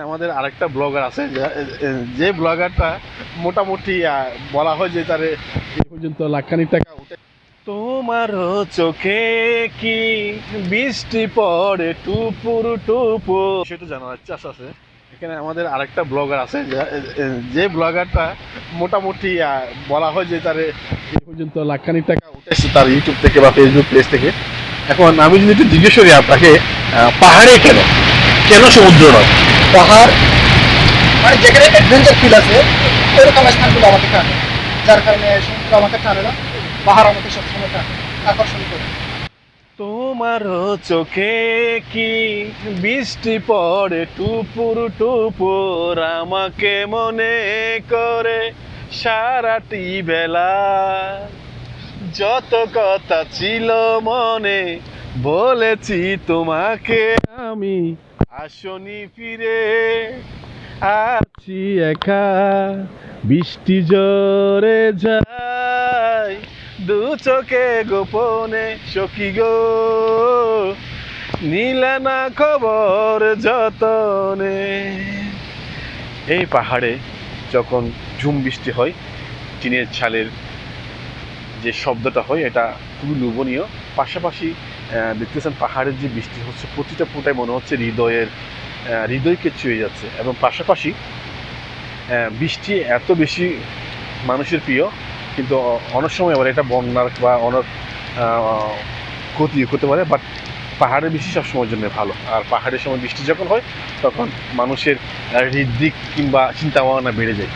আমাদের আরেকটা ব্লগার আছে, যে- ব্লগারটা মোটামুটি বলা হয় যে তার এই পর্যন্ত লাখখানিক টাকা উঠে। তোমার চোখে কি বৃষ্টি পড়ে, টুপুর টুপুর? সেটা জানার ইচ্ছা আছে। এখানে আমাদের আরেকটা ব্লগার আছে, যে- ব্লগারটা মোটামুটি বলা হয় যে তার এই পর্যন্ত লাখখানিক টাকা উঠেছে তার ইউটিউব থেকে বা ফেসবুক পেজ থেকে। এখন আমি যদি একটু জিজ্ঞেস করি আপনাকে পাহাড়ে কেন? কেন সমুদ্র নয়? পাহাড় মানে যেখানে অ্যাডভেঞ্চার ফিল আছে, ওইরকম স্থানগুলো আমাকে টানে। যার কারণে সমুদ্র আমাকে টানে না, পাহাড় আমাকে সবসময় টানে, আকর্ষণ করে। তোমার চোখে কি বৃষ্টি পড়ে, টুপুর টুপুর আমাকে মনে করে সারাটি বেলা। যত কথা ছিল মনে বলেছি তোমাকে আমি আসনি ফিরে আছি একা, বৃষ্টি জোরে যায়। দু চোখে গোপনে সখী গো, নিলে না খবর যতনে। এই পাহাড়ে যখন ঝুম বৃষ্টি হয়, টিনের ছালের যে শব্দটা হয়, এটা খুবই লোভনীয়। পাশাপাশি দেখতেছেন পাহাড়ের যে বৃষ্টি হচ্ছে, প্রতিটা ফোঁটায় মনে হচ্ছে হৃদয়ের হৃদয়কে ছুঁয়ে যাচ্ছে। এবং পাশাপাশি বৃষ্টি এত বেশি মানুষের প্রিয়, কিন্তু অনেক সময় আবার এটা বন্যার বা অনেক ক্ষতি হতে পারে বাট পাহাড়ের বৃষ্টি সবসময়ের জন্য ভালো। আর পাহাড়ের সময় বৃষ্টি যখন হয়, তখন মানুষের হৃদিক কিংবা চিন্তা ভাবনা বেড়ে যায়।